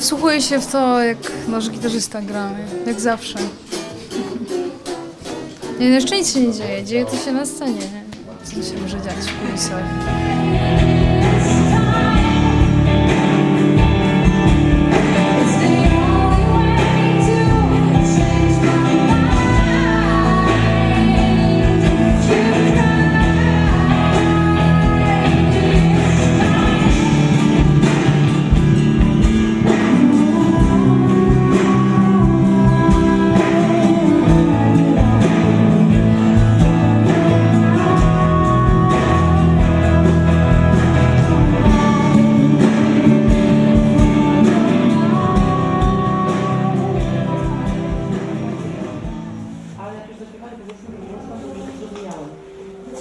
Wsłuchuję się w to, jak nasz gitarzysta gra, jak zawsze. Nie, no jeszcze nic się nie dzieje, dzieje to się na scenie, nie? Co się może dziać w kulisach.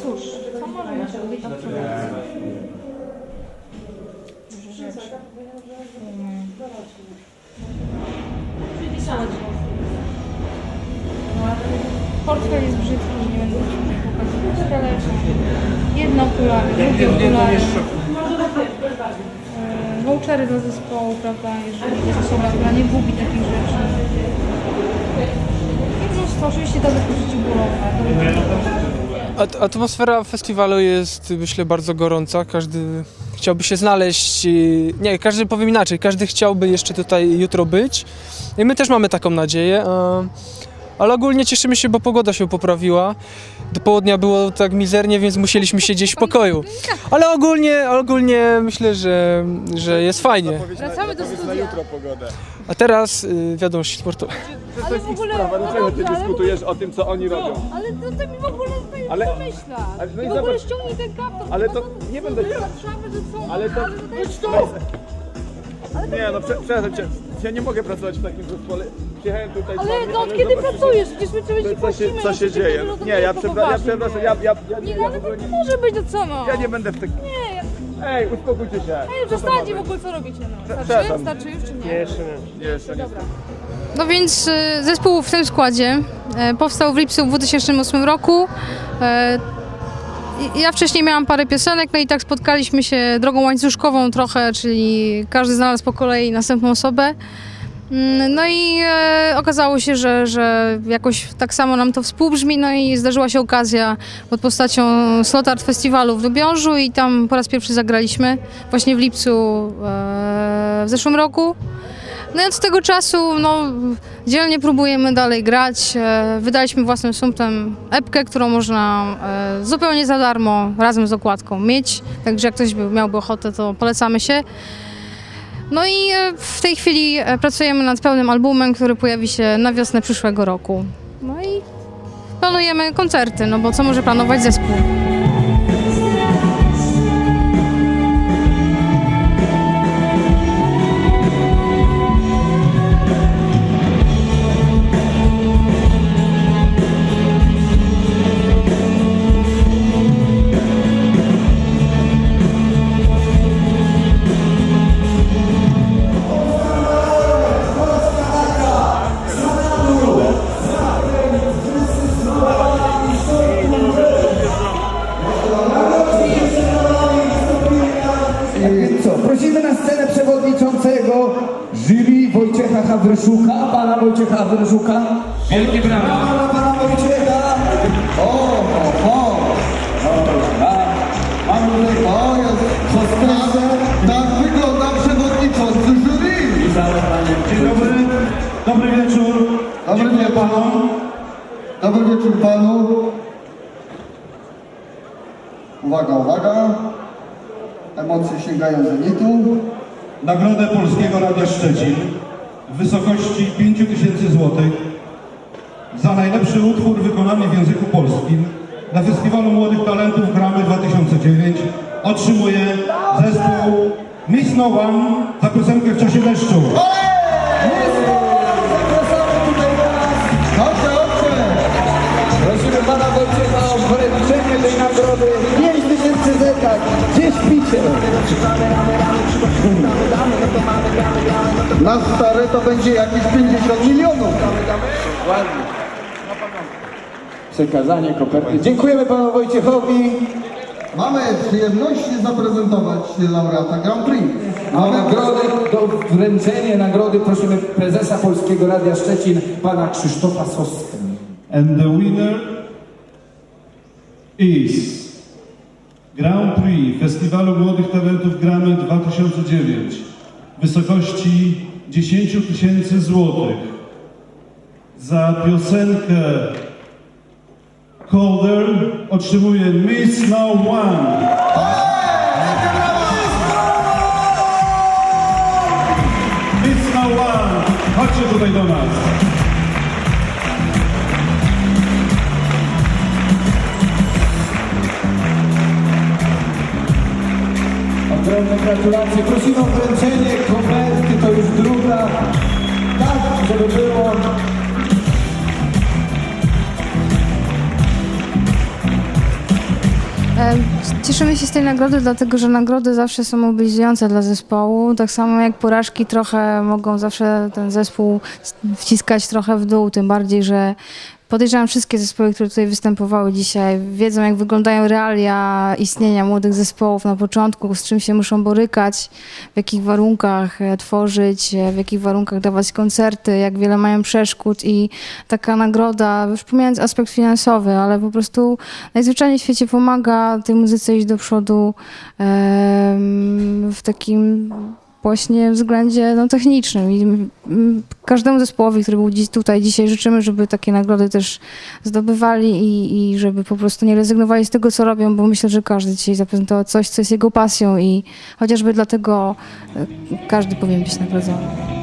Cóż, co możemy zrobić? Portfel jest brzydki, nie będę pokazywać, ale jedno okulary, drugie okulary. E, Vouchery dla zespołu, prawda, jeżeli jest osoba, która nie gubi takich rzeczy. I mnóstwo, oczywiście dawek przeciwbólowe. At- Atmosfera festiwalu jest, myślę, bardzo gorąca. Każdy chciałby się znaleźć. Nie, każdy powiem inaczej. Każdy chciałby jeszcze tutaj jutro być. I my też mamy taką nadzieję. Ale ogólnie cieszymy się, bo pogoda się poprawiła. Do południa było tak mizernie, więc musieliśmy siedzieć w pokoju. Ale ogólnie, ogólnie myślę, że, że jest fajnie. Wracamy do studia. A teraz y, wiadomości sportowe. Ale w ogóle, Sprawa, no dlaczego ty dobrze, ale, dyskutujesz o tym, co oni robią? ale to, to mi w ogóle nie Ale- pomyśla. ale no I i w ogóle zobacz. ściągnij ten kaptur. Ale bo to nie będę- że co? Ale to- to jest Nie no, prze, przepraszam cię. Ja nie mogę pracować w takim zespole. Przyjechałem tutaj z Ale wami, no od ale kiedy zobacz, pracujesz? Przecież my ciebie Co, się, co no się to dzieje? tego, to Nie, ja, jest przepra- ja przepraszam, nie. ja, ja, ja, Nie, ja, no ja ale ogóle to nie, może być, to co no? ja nie będę w tak... Nie, ja... Ej, uspokójcie się. Ej, przestańcie w ogóle co robicie, no. Starczy? Przepraszam. Starczy już czy nie? Nie, jeszcze nie. No więc e, zespół w tym składzie e, powstał w lipcu 2008 roku. E, Ja wcześniej miałam parę piosenek, no i tak spotkaliśmy się drogą łańcuszkową trochę, czyli każdy znalazł po kolei następną osobę. Mm, No i e, okazało się, że, że jakoś tak samo nam to współbrzmi, no i zdarzyła się okazja pod postacią Slot Art Festiwalu w Lubiążu i tam po raz pierwszy zagraliśmy właśnie w lipcu e, w zeszłym roku. No i od tego czasu no, dzielnie próbujemy dalej grać. E, Wydaliśmy własnym sumptem epkę, którą można e, zupełnie za darmo razem z okładką mieć. Także jak ktoś by miałby ochotę, to polecamy się. No i e, w tej chwili pracujemy nad pełnym albumem, który pojawi się na wiosnę przyszłego roku. No i planujemy koncerty, no bo co może planować zespół? Hawryszuka. Wielkie brawa. Pana, pana Wojciecha. O, o, o. Dobra. Mamy tutaj, o, jest hostesę. Tak wygląda przewodniczący jury. Dzień dobry, dobry wieczór. Dobry wieczór. panom. Dobry wieczór panu. Uwaga, uwaga. Emocje sięgają zenitu. Nagrodę Polskiego Radia Szczecin w wysokości 5000 zł za najlepszy utwór wykonany w języku polskim na Festiwalu Młodych Talentów Gramy 2009 otrzymuje zespół Miss No One za piosenkę w czasie deszczu. Prosimy pana Wojciecha o wręczenie tej nagrody. 5 tysięcy zeta. Gdzie śpicie? Na stare to będzie jakieś 50 milionów. Przekazanie koperty. Dziękujemy panu Wojciechowi. Mamy przyjemności zaprezentować laureata Grand Prix. A nagrody, do wręczenia nagrody prosimy prezesa Polskiego Radia Szczecin, pana Krzysztofa Soskę. And the winner is Grand Prix Festiwalu Młodych Talentów Gramy 2009 w wysokości 10 tysięcy złotych za piosenkę Colder otrzymuje Miss No One. Miss No One, chodźcie tutaj do nas. Ogromne gratulacje. Prosimy o wręczenie koperty, to już druga. Tak, żeby było. Cieszymy się z tej nagrody, dlatego że nagrody zawsze są mobilizujące dla zespołu. Tak samo jak porażki trochę mogą zawsze ten zespół wciskać trochę w dół, tym bardziej, że podejrzewam wszystkie zespoły, które tutaj występowały dzisiaj, wiedzą jak wyglądają realia istnienia młodych zespołów na początku, z czym się muszą borykać, w jakich warunkach e, tworzyć, e, w jakich warunkach dawać koncerty, jak wiele mają przeszkód i taka nagroda, już pomijając aspekt finansowy, ale po prostu najzwyczajniej w świecie pomaga tej muzyce iść do przodu w takim właśnie względzie no, technicznym. I każdemu zespołowi, który był dziś tutaj dzisiaj, życzymy, żeby takie nagrody też zdobywali i, i żeby po prostu nie rezygnowali z tego, co robią, bo myślę, że każdy dzisiaj zaprezentował coś, co jest jego pasją i chociażby dlatego e, każdy powinien być nagrodzony.